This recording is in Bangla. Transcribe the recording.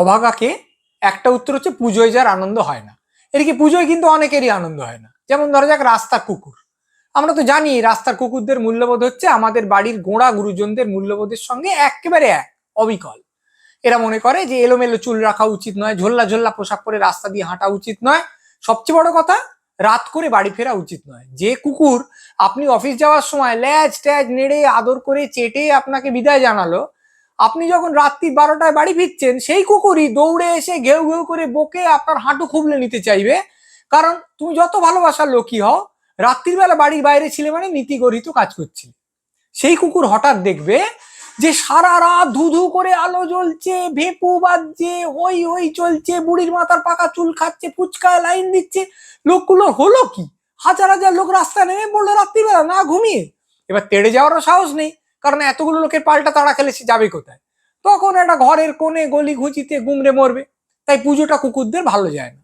অভাগাকে একটা উত্তর হচ্ছে পুজোয় যার আনন্দ হয় না। এদিকে পুজোয় কিন্তু অনেকেরই আনন্দ হয় না। যেমন ধরা যাক রাস্তার কুকুর। আমরা তো জানি রাস্তার কুকুরদের মূল্যবোধ হচ্ছে আমাদের বাড়ির গোড়া গুরুজনদের মূল্যবোধের সঙ্গে একেবারে এক, অবিকল। এরা মনে করে যে এলোমেলো চুল রাখা উচিত নয়, ঝোল্লা ঝোল্লা পোশাক পরে রাস্তা দিয়ে হাঁটা উচিত নয়। সবচেয়ে বড় কথা, রাত করে বাড়ি ফেরা উচিত নয়। যে কুকুর আপনি অফিস যাওয়ার সময় ল্যাজ ট্যাজ নেড়ে, আদর করে, চেটে আপনাকে বিদায় জানালো আপনি যখন রাত্রি বারোটায় বাড়ি ফিরছেন, সেই কুকুরই দৌড়ে এসে ঘেউ ঘেউ করে বকে আপনার হাঁটু খুবলে নিতে চাইবে। কারণ তুমি যত ভালোবাসার লোকই হও, রাত্রির বেলা বাড়ির বাইরে ছিলে মানে নীতি গরিত কাজ করছিলে সেই কুকুর হঠাৎ দেখবে যে সারা রাত ধু ধু করে আলো জ্বলছে, ভেপু বাজছে, হই হই চলছে, বুড়ির মাথার পাকা চুল খাচ্ছে, ফুচকায় লাইন দিচ্ছে। লোকগুলো হলো কি? হাজার হাজার লোক রাস্তায় নেমে পড়ল রাত্রিবেলা না ঘুমিয়ে? এবার তেড়ে যাওয়ারও সাহস নেই। কারণ এতগুলো লোকের পাল্টা তাড়া খেলে সে যাবে কোথায়? তখন একটা ঘরের কোণে গলি ঘুচিতে গুমড়ে মরবে। তাই পুজোটা কুকুরদের ভালো যায় না।